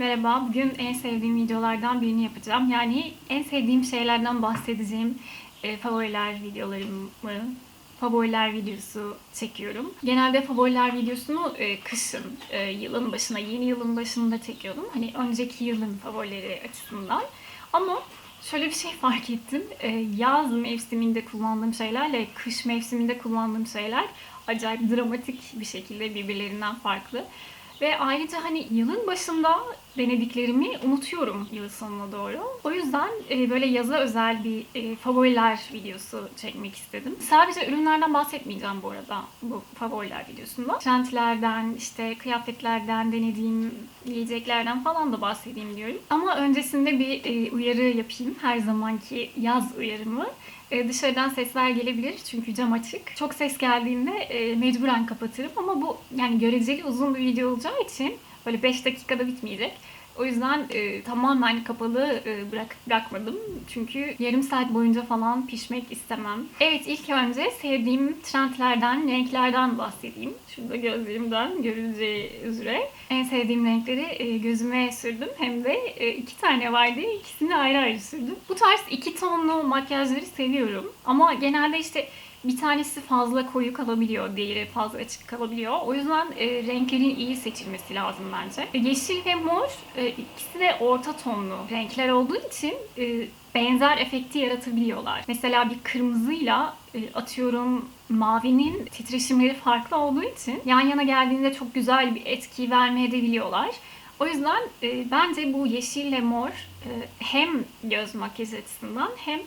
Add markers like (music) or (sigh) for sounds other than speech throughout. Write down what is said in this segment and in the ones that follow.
Merhaba, bugün en sevdiğim videolardan birini yapacağım. Yani en sevdiğim şeylerden bahsedeceğim e, favoriler videolarımı, favoriler videosu çekiyorum. Genelde favoriler videosunu e, kışın, e, yılın başına, yeni yılın başında çekiyordum. Hani önceki yılın favorileri açısından. Ama şöyle bir şey (laughs) fark ettim. E, yaz mevsiminde kullandığım şeylerle kış mevsiminde kullandığım şeyler acayip dramatik bir şekilde birbirlerinden farklı. Ve ayrıca hani yılın başında denediklerimi unutuyorum yıl sonuna doğru. O yüzden e, böyle yaza özel bir e, favoriler videosu çekmek istedim. Sadece ürünlerden bahsetmeyeceğim bu arada bu favoriler videosunda. Trendlerden, işte kıyafetlerden, denediğim yiyeceklerden falan da bahsedeyim diyorum. Ama öncesinde bir e, uyarı yapayım. Her zamanki yaz uyarımı. E, dışarıdan sesler gelebilir çünkü cam açık. Çok ses geldiğinde e, mecburen kapatırım ama bu yani göreceli uzun bir video olacağı için böyle 5 dakikada bitmeyecek. O yüzden e, tamamen kapalı e, bırak, bırakmadım. Çünkü yarım saat boyunca falan pişmek istemem. Evet ilk önce sevdiğim trendlerden, renklerden bahsedeyim. Şurada gözlerimden görüleceği üzere. En sevdiğim renkleri e, gözüme sürdüm. Hem de e, iki tane vardı. İkisini ayrı ayrı sürdüm. Bu tarz iki tonlu makyajları seviyorum. Ama genelde işte bir tanesi fazla koyu kalabiliyor, diğeri fazla açık kalabiliyor. O yüzden e, renklerin iyi seçilmesi lazım bence. E, yeşil ve mor e, ikisi de orta tonlu renkler olduğu için e, benzer efekti yaratabiliyorlar. Mesela bir kırmızıyla e, atıyorum mavinin titreşimleri farklı olduğu için yan yana geldiğinde çok güzel bir etki vermeyebiliyorlar. O yüzden e, bence bu yeşille mor hem göz makyajı açısından hem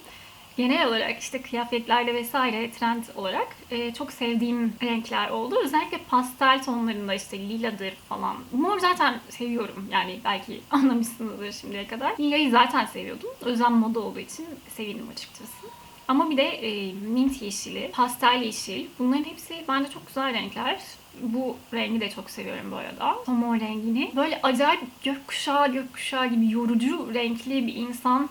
genel olarak işte kıyafetlerde vesaire trend olarak e, çok sevdiğim renkler oldu. Özellikle pastel tonlarında işte liladır falan. Mor zaten seviyorum yani belki (laughs) anlamışsınızdır şimdiye kadar. Lilayı zaten seviyordum. O yüzden moda olduğu için sevindim açıkçası. Ama bir de e, mint yeşili, pastel yeşil. Bunların hepsi bence çok güzel renkler. Bu rengi de çok seviyorum bu arada. Somon rengini. Böyle acayip gökkuşağı gökkuşağı gibi yorucu renkli bir insan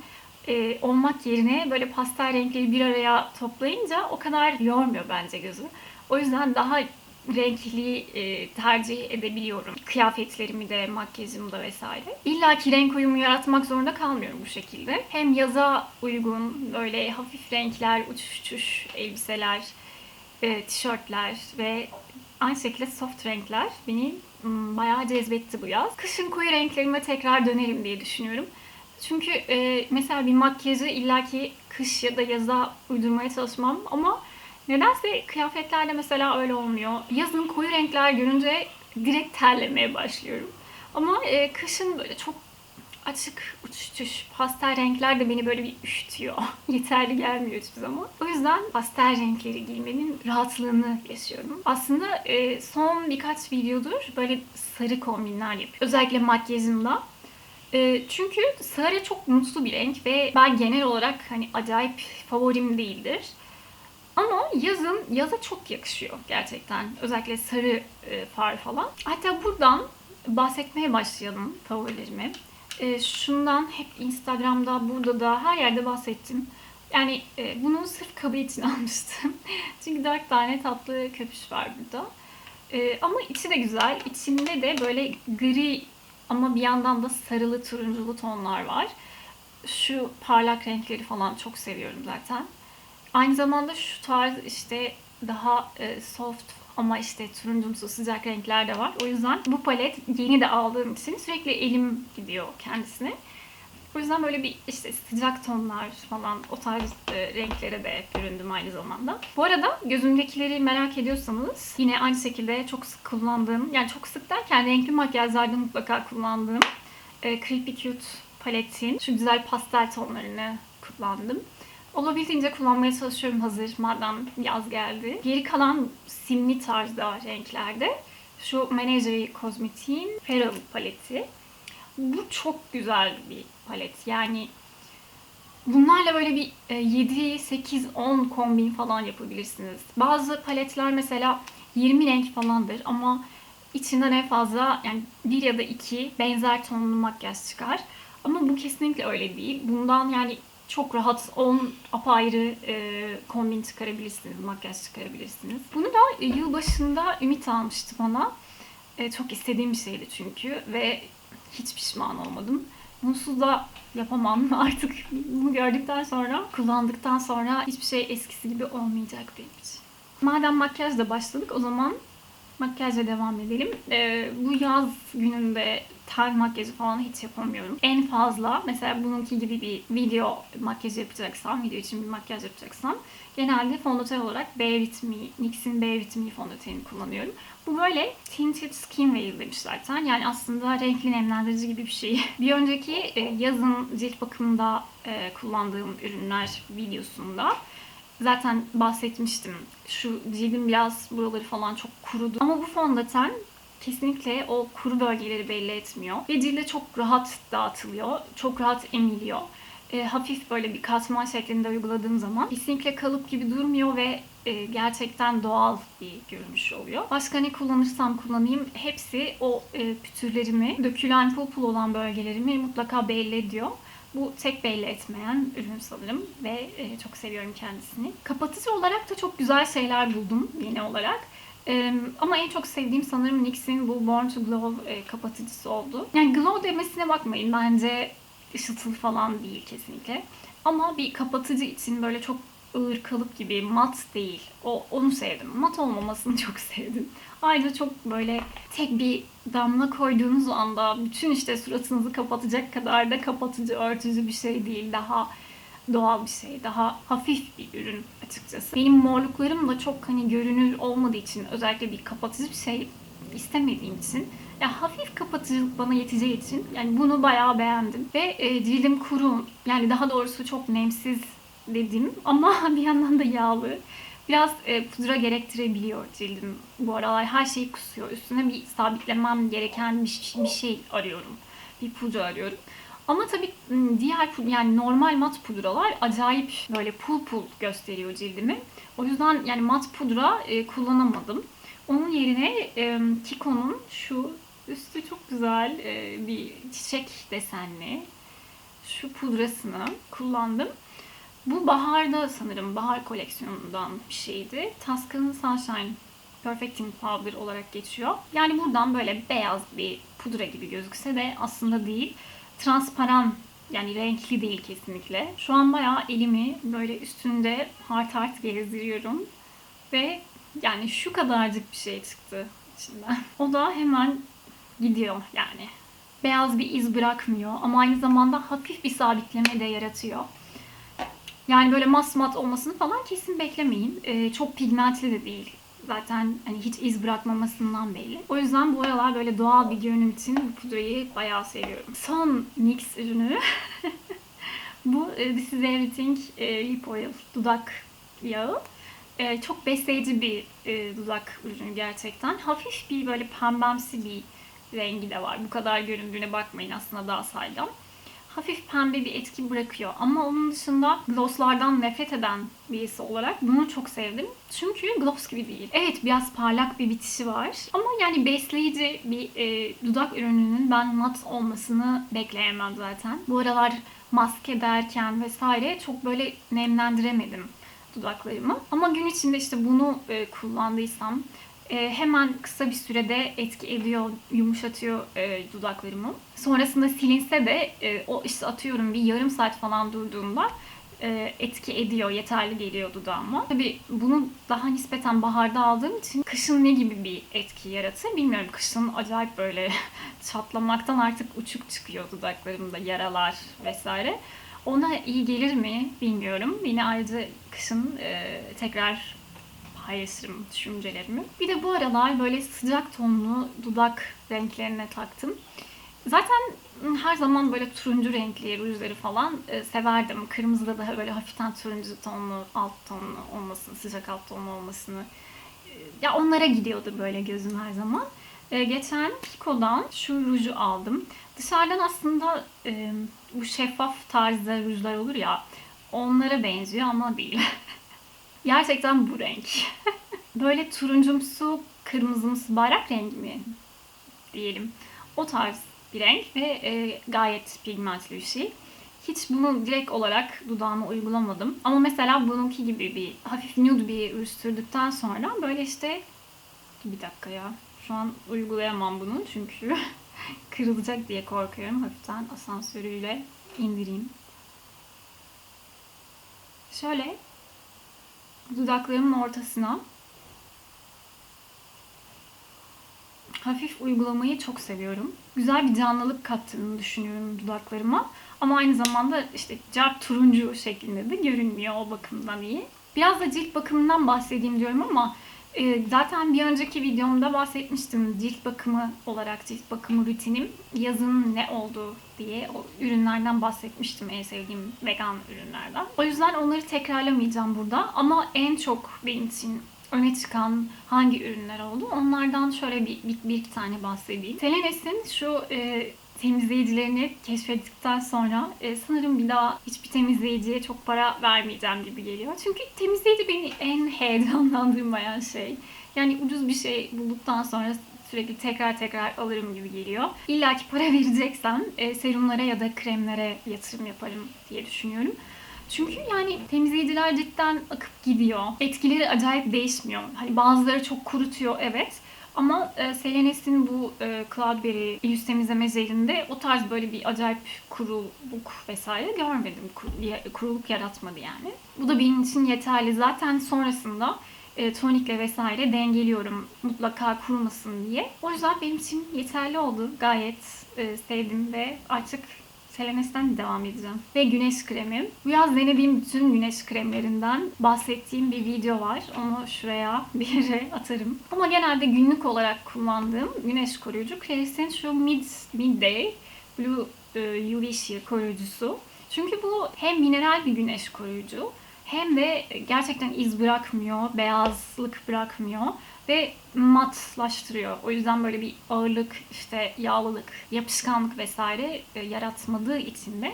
e, olmak yerine böyle pastel renkleri bir araya toplayınca o kadar yormuyor bence gözü. O yüzden daha renkli e, tercih edebiliyorum. Kıyafetlerimi de, makyajımı da vesaire. İlla ki renk uyumu yaratmak zorunda kalmıyorum bu şekilde. Hem yaza uygun böyle hafif renkler, uçuş uçuş elbiseler, e, tişörtler ve aynı şekilde soft renkler beni bayağı cezbetti bu yaz. Kışın koyu renklerime tekrar dönerim diye düşünüyorum. Çünkü e, mesela bir makyajı illaki kış ya da yaza uydurmaya çalışmam ama nedense kıyafetlerde mesela öyle olmuyor. Yazın koyu renkler görünce direkt terlemeye başlıyorum. Ama e, kışın böyle çok açık uçuş pastel renkler de beni böyle bir üşütüyor. (laughs) Yeterli gelmiyor hiçbir zaman. O yüzden pastel renkleri giymenin rahatlığını yaşıyorum. Aslında e, son birkaç videodur böyle sarı kombinler yapıyorum. Özellikle makyajımda. E, çünkü sarı çok mutlu bir renk ve ben genel olarak hani acayip favorim değildir. Ama yazın yaza çok yakışıyor gerçekten. Özellikle sarı e, far falan. Hatta buradan bahsetmeye başlayalım favorilerimi. E, şundan hep Instagram'da, burada da her yerde bahsettim. Yani e, bunu sırf kabı için (laughs) almıştım. Çünkü dört tane tatlı köpüş var burada. E, ama içi de güzel. İçinde de böyle gri ama bir yandan da sarılı turunculu tonlar var. Şu parlak renkleri falan çok seviyorum zaten. Aynı zamanda şu tarz işte daha e, soft ama işte turuncumsu sıcak renkler de var. O yüzden bu palet yeni de aldığım için sürekli elim gidiyor kendisine. O yüzden böyle bir işte sıcak tonlar falan o tarz e, renklere de büründüm aynı zamanda. Bu arada gözümdekileri merak ediyorsanız yine aynı şekilde çok sık kullandığım yani çok sık derken renkli makyajlarda mutlaka kullandığım e, Creepy Cute paletin şu güzel pastel tonlarını kullandım. Olabildiğince kullanmaya çalışıyorum hazır madem yaz geldi. Geri kalan simli tarzda renklerde şu Menagerie Cosmetique'in Feral paleti. Bu çok güzel bir palet. Yani bunlarla böyle bir 7, 8, 10 kombin falan yapabilirsiniz. Bazı paletler mesela 20 renk falandır ama içinden en fazla yani bir ya da iki benzer tonlu makyaj çıkar. Ama bu kesinlikle öyle değil. Bundan yani çok rahat 10 apayrı e, kombin çıkarabilirsiniz, makyaj çıkarabilirsiniz. Bunu da e, yılbaşında Ümit almıştı bana. E, çok istediğim bir şeydi çünkü ve hiç pişman olmadım. Bunsuz da yapamam (laughs) artık bunu gördükten sonra, kullandıktan sonra hiçbir şey eskisi gibi olmayacak benim için. Madem makyajla başladık o zaman makyajla devam edelim. Ee, bu yaz gününde ten makyajı falan hiç yapamıyorum. En fazla mesela bununki gibi bir video makyajı yapacaksam, video için bir makyaj yapacaksam genelde fondöten olarak B vitamini, NYX'in B vitamini fondöteni kullanıyorum. Bu böyle tinted skin veil demişler zaten. Yani aslında renkli nemlendirici gibi bir şey. (laughs) Bir önceki e, yazın cilt bakımında e, kullandığım ürünler videosunda zaten bahsetmiştim. Şu cildim biraz buraları falan çok kurudu. Ama bu fondöten kesinlikle o kuru bölgeleri belli etmiyor. Ve cilde çok rahat dağıtılıyor. Çok rahat emiliyor. E, hafif böyle bir katman şeklinde uyguladığım zaman kesinlikle kalıp gibi durmuyor ve e, gerçekten doğal bir görünüş oluyor. Başka ne kullanırsam kullanayım hepsi o e, pütürlerimi, dökülen pul pul olan bölgelerimi mutlaka belli ediyor. Bu tek belli etmeyen ürün sanırım ve e, çok seviyorum kendisini. Kapatıcı olarak da çok güzel şeyler buldum yeni olarak. Ama en çok sevdiğim sanırım NYX'in bu Born to Glow e, kapatıcısı oldu. Yani glow demesine bakmayın bence ışıltılı falan değil kesinlikle. Ama bir kapatıcı için böyle çok ağır kalıp gibi mat değil. O onu sevdim. Mat olmamasını (laughs) çok sevdim. Ayrıca çok böyle tek bir damla koyduğunuz anda bütün işte suratınızı kapatacak kadar da kapatıcı, örtücü bir şey değil. Daha doğal bir şey, daha hafif bir ürün açıkçası. Benim morluklarım da çok hani görünür olmadığı için özellikle bir kapatıcı bir şey istemediğim için ya hafif kapatıcılık bana yeteceği için yani bunu bayağı beğendim. Ve e, cildim kuru yani daha doğrusu çok nemsiz dedim ama (laughs) bir yandan da yağlı. Biraz e, pudra gerektirebiliyor cildim bu aralar. Her şeyi kusuyor. Üstüne bir sabitlemem gereken bir, bir şey arıyorum. Bir pudra arıyorum. Ama tabii diğer yani normal mat pudralar acayip böyle pul pul gösteriyor cildimi. O yüzden yani mat pudra e, kullanamadım. Onun yerine e, Kiko'nun şu üstü çok güzel e, bir çiçek desenli şu pudrasını kullandım. Bu baharda sanırım bahar koleksiyonundan bir şeydi. Tuscan Sunshine Perfecting Powder olarak geçiyor. Yani buradan böyle beyaz bir pudra gibi gözükse de aslında değil. Transparan yani renkli değil kesinlikle. Şu an bayağı elimi böyle üstünde hart hart gezdiriyorum. Ve yani şu kadarcık bir şey çıktı içinden. (laughs) O da hemen gidiyor yani. Beyaz bir iz bırakmıyor ama aynı zamanda hafif bir sabitleme de yaratıyor. Yani böyle masmat olmasını falan kesin beklemeyin. Ee, çok pigmentli de değil. Zaten hani hiç iz bırakmamasından belli. O yüzden bu aralar böyle doğal bir görünüm için bu pudrayı bayağı seviyorum. Son NYX ürünü. (laughs) bu e, This is Everything e, Lip Oil dudak yağı. E, çok besleyici bir dudak ürünü gerçekten. Hafif bir böyle pembemsi bir rengi de var. Bu kadar göründüğüne bakmayın aslında daha saydam hafif pembe bir etki bırakıyor. Ama onun dışında glosslardan nefret eden birisi olarak bunu çok sevdim. Çünkü gloss gibi değil. Evet biraz parlak bir bitişi var. Ama yani besleyici bir e, dudak ürününün ben mat olmasını bekleyemem zaten. Bu aralar maske derken vesaire çok böyle nemlendiremedim dudaklarımı. Ama gün içinde işte bunu e, kullandıysam hemen kısa bir sürede etki ediyor, yumuşatıyor e, dudaklarımı. Sonrasında silinse de e, o işte atıyorum bir yarım saat falan durduğumda e, etki ediyor, yeterli geliyor dudağıma. Tabii bunu daha nispeten baharda aldığım için kışın ne gibi bir etki yaratır bilmiyorum. Kışın acayip böyle (laughs) çatlamaktan artık uçuk çıkıyor dudaklarımda yaralar vesaire. Ona iyi gelir mi bilmiyorum. Yine ayrıca kışın e, tekrar paylaşırım düşüncelerimi. Bir de bu aralar böyle sıcak tonlu dudak renklerine taktım. Zaten her zaman böyle turuncu renkli rujları falan e, severdim. Kırmızıda daha böyle hafiften turuncu tonlu, alt tonlu olmasını, sıcak alt tonlu olmasını. E, ya onlara gidiyordu böyle gözüm her zaman. E, geçen Kiko'dan şu ruju aldım. Dışarıdan aslında e, bu şeffaf tarzda rujlar olur ya onlara benziyor ama değil. (laughs) Gerçekten bu renk. (laughs) Böyle turuncumsu, kırmızımsı bayrak rengi mi diyelim. O tarz bir renk ve e, gayet pigmentli bir şey. Hiç bunu direkt olarak dudağıma uygulamadım. Ama mesela bununki gibi bir hafif nude bir ruj sürdükten sonra böyle işte bir dakika ya. Şu an uygulayamam bunu çünkü (laughs) kırılacak diye korkuyorum. Hafiften asansörüyle indireyim. Şöyle dudaklarımın ortasına hafif uygulamayı çok seviyorum. Güzel bir canlılık kattığını düşünüyorum dudaklarıma. Ama aynı zamanda işte cart turuncu şeklinde de görünmüyor o bakımdan iyi. Biraz da cilt bakımından bahsedeyim diyorum ama zaten bir önceki videomda bahsetmiştim cilt bakımı olarak cilt bakımı rutinim yazın ne oldu diye o ürünlerden bahsetmiştim en sevdiğim vegan ürünlerden. O yüzden onları tekrarlamayacağım burada ama en çok benim için öne çıkan hangi ürünler oldu onlardan şöyle bir, bir, bir tane bahsedeyim. Selenes'in şu e, temizleyicilerini keşfettikten sonra e, sanırım bir daha hiçbir temizleyiciye çok para vermeyeceğim gibi geliyor. Çünkü temizleyici beni en heyecanlandırmayan şey. Yani ucuz bir şey bulduktan sonra sürekli tekrar tekrar alırım gibi geliyor. İlla ki para vereceksem e, serumlara ya da kremlere yatırım yaparım diye düşünüyorum. Çünkü yani temizleyiciler cidden akıp gidiyor. Etkileri acayip değişmiyor. Hani bazıları çok kurutuyor evet. Ama e, Selenes'in bu e, Cloudberry yüz temizleme jelinde o tarz böyle bir acayip kuruluk vesaire görmedim. Kuruluk yaratmadı yani. Bu da benim için yeterli. Zaten sonrasında e, tonikle vesaire dengeliyorum mutlaka kurumasın diye. O yüzden benim için yeterli oldu. Gayet e, sevdim ve artık Selenes'ten devam edeceğim. Ve güneş kremi. Bu yaz denediğim bütün güneş kremlerinden bahsettiğim bir video var. Onu şuraya (laughs) bir yere atarım. Ama genelde günlük olarak kullandığım güneş koruyucu Claris'in şu Mid, Midday Blue e, UV Sheer koruyucusu. Çünkü bu hem mineral bir güneş koruyucu hem de gerçekten iz bırakmıyor, beyazlık bırakmıyor ve matlaştırıyor. O yüzden böyle bir ağırlık, işte yağlılık, yapışkanlık vesaire e, yaratmadığı için de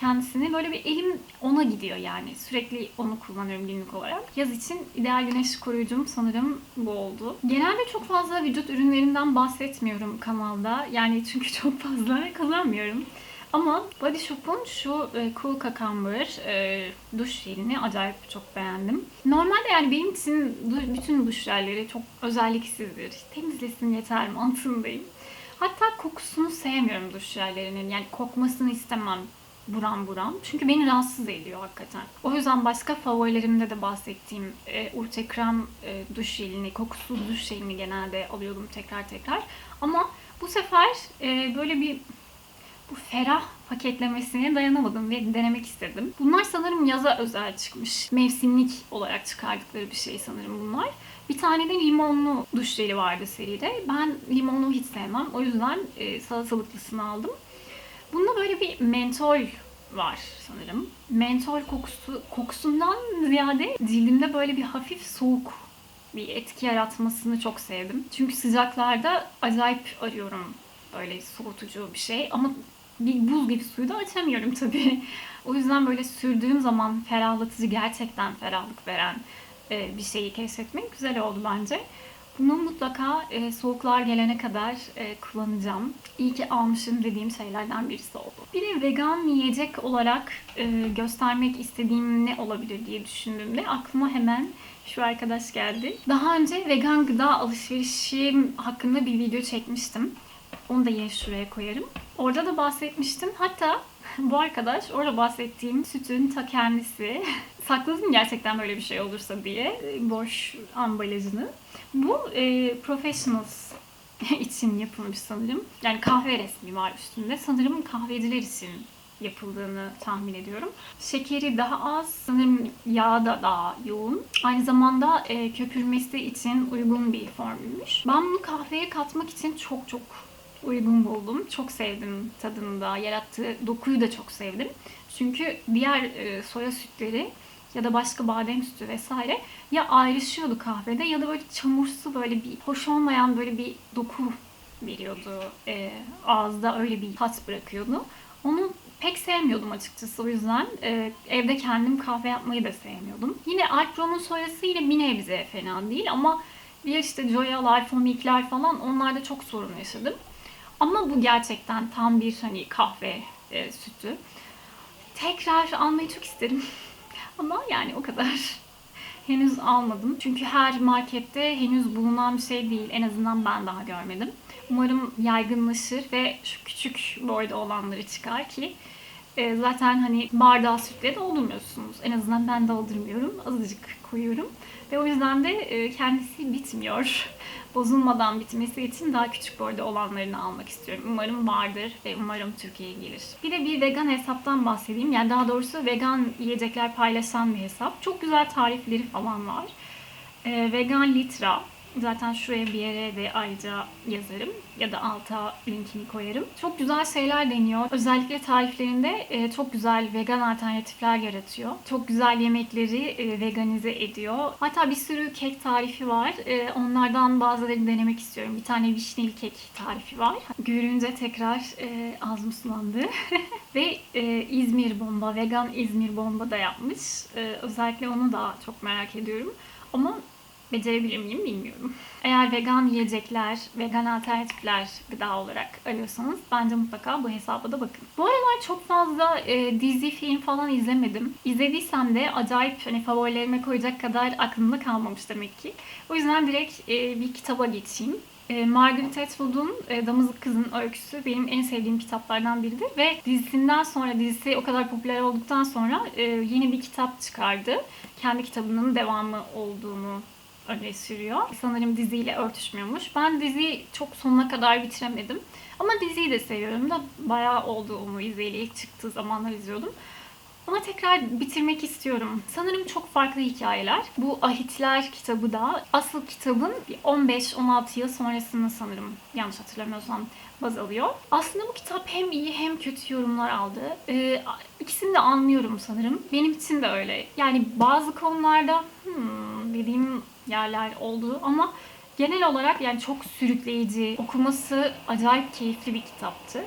kendisini böyle bir elim ona gidiyor yani. Sürekli onu kullanıyorum günlük olarak. Yaz için ideal güneş koruyucum sanırım bu oldu. Genelde çok fazla vücut ürünlerinden bahsetmiyorum kanalda. Yani çünkü (laughs) çok fazla kazanmıyorum. Ama Body Shop'un şu e, Cool Cucumber e, duş jelini acayip çok beğendim. Normalde yani benim için du- bütün duş jelleri çok özelliksizdir. Temizlesin yeter mantığındayım. Hatta kokusunu sevmiyorum duş jellerinin. Yani kokmasını istemem buram buram. Çünkü beni rahatsız ediyor hakikaten. O yüzden başka favorilerimde de bahsettiğim e, Urte Krem e, duş jelini, kokusuz duş jelini genelde alıyordum tekrar tekrar. Ama bu sefer e, böyle bir bu ferah paketlemesine dayanamadım ve denemek istedim. Bunlar sanırım yaza özel çıkmış. Mevsimlik olarak çıkardıkları bir şey sanırım bunlar. Bir tane de limonlu duş jeli vardı seride. Ben limonlu hiç sevmem. O yüzden e, salatalıklısını aldım. Bunda böyle bir mentol var sanırım. Mentol kokusu kokusundan ziyade cildimde böyle bir hafif soğuk bir etki yaratmasını çok sevdim. Çünkü sıcaklarda acayip arıyorum böyle soğutucu bir şey ama buz gibi suyu da açamıyorum tabii. O yüzden böyle sürdüğüm zaman ferahlatıcı gerçekten ferahlık veren e, bir şeyi keşfetmek güzel oldu bence. Bunu mutlaka e, soğuklar gelene kadar e, kullanacağım. İyi ki almışım dediğim şeylerden birisi oldu. Bir de vegan yiyecek olarak göstermek istediğim ne olabilir diye düşündüğümde aklıma hemen şu arkadaş geldi. Daha önce vegan gıda alışverişim hakkında bir video çekmiştim. Onu da yine şuraya koyarım. Orada da bahsetmiştim. Hatta (laughs) bu arkadaş orada bahsettiğim sütün ta kendisi. (laughs) Sakladım gerçekten böyle bir şey olursa diye e, boş ambalajını. Bu e, professionals (laughs) için yapılmış sanırım. Yani kahve resmi var üstünde. Sanırım kahveciler için yapıldığını tahmin ediyorum. Şekeri daha az, sanırım yağı da daha yoğun. Aynı zamanda e, köpürmesi için uygun bir formülmüş. Ben bunu kahveye katmak için çok çok uygun buldum. Çok sevdim tadını da, yarattığı dokuyu da çok sevdim. Çünkü diğer e, soya sütleri ya da başka badem sütü vesaire ya ayrışıyordu kahvede ya da böyle çamursu böyle bir hoş olmayan böyle bir doku veriyordu. E, ağızda öyle bir tat bırakıyordu. Onu pek sevmiyordum açıkçası o yüzden. e, evde kendim kahve yapmayı da sevmiyordum. Yine Alpro'nun soyası yine bir nebze fena değil ama diğer işte Joya'lar, Fomik'ler falan onlarda çok sorun yaşadım. Ama bu gerçekten tam bir hani kahve e, sütü. Tekrar almayı çok isterim. (laughs) Ama yani o kadar. (laughs) Henüz almadım. Çünkü her markette henüz bulunan bir şey değil. En azından ben daha görmedim. Umarım yaygınlaşır ve şu küçük boyda olanları çıkar ki e, zaten hani bardağı sütle doldurmuyorsunuz. En azından ben doldurmuyorum. Azıcık koyuyorum. Ve o yüzden de e, kendisi bitmiyor. (laughs) Bozulmadan bitmesi için daha küçük boyda olanlarını almak istiyorum. Umarım vardır ve umarım Türkiye'ye gelir. Bir de bir vegan hesaptan bahsedeyim. Yani daha doğrusu vegan yiyecekler paylaşan bir hesap. Çok güzel tarifleri falan var. E, vegan Litra. Zaten şuraya bir yere de ayrıca yazarım ya da alta linkini koyarım. Çok güzel şeyler deniyor. Özellikle tariflerinde e, çok güzel vegan alternatifler yaratıyor. Çok güzel yemekleri e, veganize ediyor. Hatta bir sürü kek tarifi var. E, onlardan bazılarını denemek istiyorum. Bir tane vişneli kek tarifi var. Görünce tekrar ağzım sulandı. (laughs) Ve İzmir bomba, vegan İzmir bomba da yapmış. Özellikle onu da çok merak ediyorum. Ama becerebilir miyim bilmiyorum. Eğer vegan yiyecekler, vegan alternatifler gıda olarak arıyorsanız bence mutlaka bu hesaba da bakın. Bu aralar çok fazla e, dizi, film falan izlemedim. İzlediysem de acayip hani favorilerime koyacak kadar aklımda kalmamış demek ki. O yüzden direkt e, bir kitaba geçeyim. E, Margaret Atwood'un e, Damızlık Kızın Öyküsü benim en sevdiğim kitaplardan biridir. Ve dizisinden sonra, dizisi o kadar popüler olduktan sonra e, yeni bir kitap çıkardı. Kendi kitabının devamı olduğunu öne sürüyor. Sanırım diziyle örtüşmüyormuş. Ben diziyi çok sonuna kadar bitiremedim. Ama diziyi de seviyorum da bayağı oldu onu izleyeli. İlk çıktığı zamanlar izliyordum. Ama tekrar bitirmek istiyorum. Sanırım çok farklı hikayeler. Bu Ahitler kitabı da asıl kitabın 15-16 yıl sonrasını sanırım yanlış hatırlamıyorsam baz alıyor. Aslında bu kitap hem iyi hem kötü yorumlar aldı. Ee, ikisini de anlıyorum sanırım. Benim için de öyle. Yani bazı konularda hmm, dediğim yerler oldu ama genel olarak yani çok sürükleyici, okuması acayip keyifli bir kitaptı.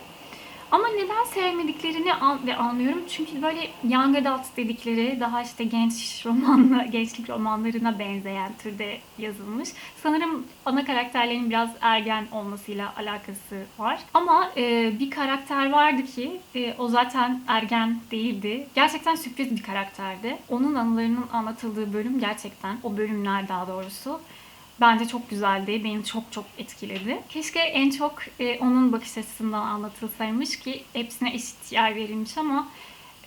Ama neden sevmediklerini an ve anlıyorum. Çünkü böyle young adult dedikleri daha işte genç romanla, (laughs) gençlik romanlarına benzeyen türde yazılmış. Sanırım ana karakterlerin biraz ergen olmasıyla alakası var. Ama e, bir karakter vardı ki e, o zaten ergen değildi. Gerçekten sürpriz bir karakterdi. Onun anılarının anlatıldığı bölüm gerçekten, o bölümler daha doğrusu Bence çok güzeldi. Beni çok çok etkiledi. Keşke en çok e, onun bakış açısından anlatılsaymış ki hepsine eşit yer verilmiş ama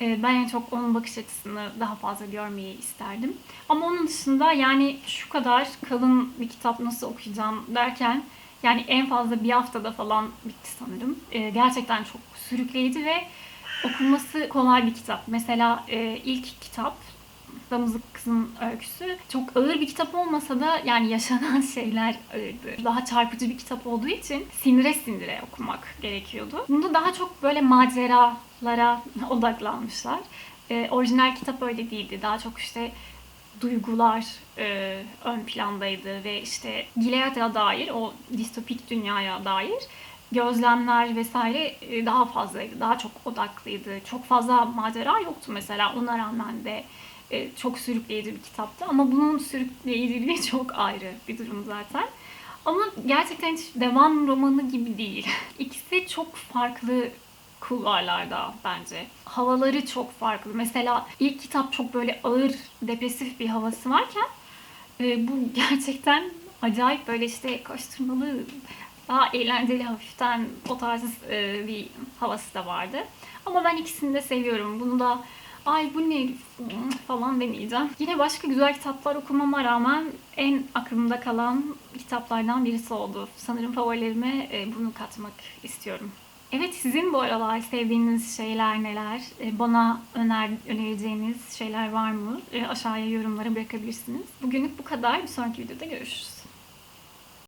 e, ben en çok onun bakış açısını daha fazla görmeyi isterdim. Ama onun dışında yani şu kadar kalın bir kitap nasıl okuyacağım derken yani en fazla bir haftada falan bitti sanırım. E, gerçekten çok sürükleyici ve okunması kolay bir kitap. Mesela e, ilk kitap Damızlık Kızın Öyküsü çok ağır bir kitap olmasa da yani yaşanan (laughs) şeyler ağırdı. Daha çarpıcı bir kitap olduğu için sinire sinire okumak gerekiyordu. Bunda daha çok böyle maceralara (laughs) odaklanmışlar. Ee, orijinal kitap öyle değildi. Daha çok işte duygular e, ön plandaydı ve işte Gilead'a dair, o distopik dünyaya dair gözlemler vesaire e, daha fazlaydı. Daha çok odaklıydı. Çok fazla macera yoktu mesela. Ona rağmen de e, çok sürükleyici bir kitaptı. Ama bunun sürükleyiciliği (laughs) çok ayrı bir durum zaten. Ama gerçekten hiç devam romanı gibi değil. (laughs) İkisi çok farklı kulvarlarda bence. Havaları çok farklı. Mesela ilk kitap çok böyle ağır, depresif bir havası varken e, bu (laughs) gerçekten acayip böyle işte koşturmalı, daha eğlenceli, hafiften o tarz e, bir havası da vardı. Ama ben ikisini de seviyorum. Bunu da ay bu ne falan demeyeceğim. Yine başka güzel kitaplar okumama rağmen en aklımda kalan kitaplardan birisi oldu. Sanırım favorilerime e, bunu katmak istiyorum. Evet sizin bu aralar sevdiğiniz şeyler neler? E, bana öner, önereceğiniz şeyler var mı? E, aşağıya yorumlara bırakabilirsiniz. Bugünlük bu kadar. Bir sonraki videoda görüşürüz.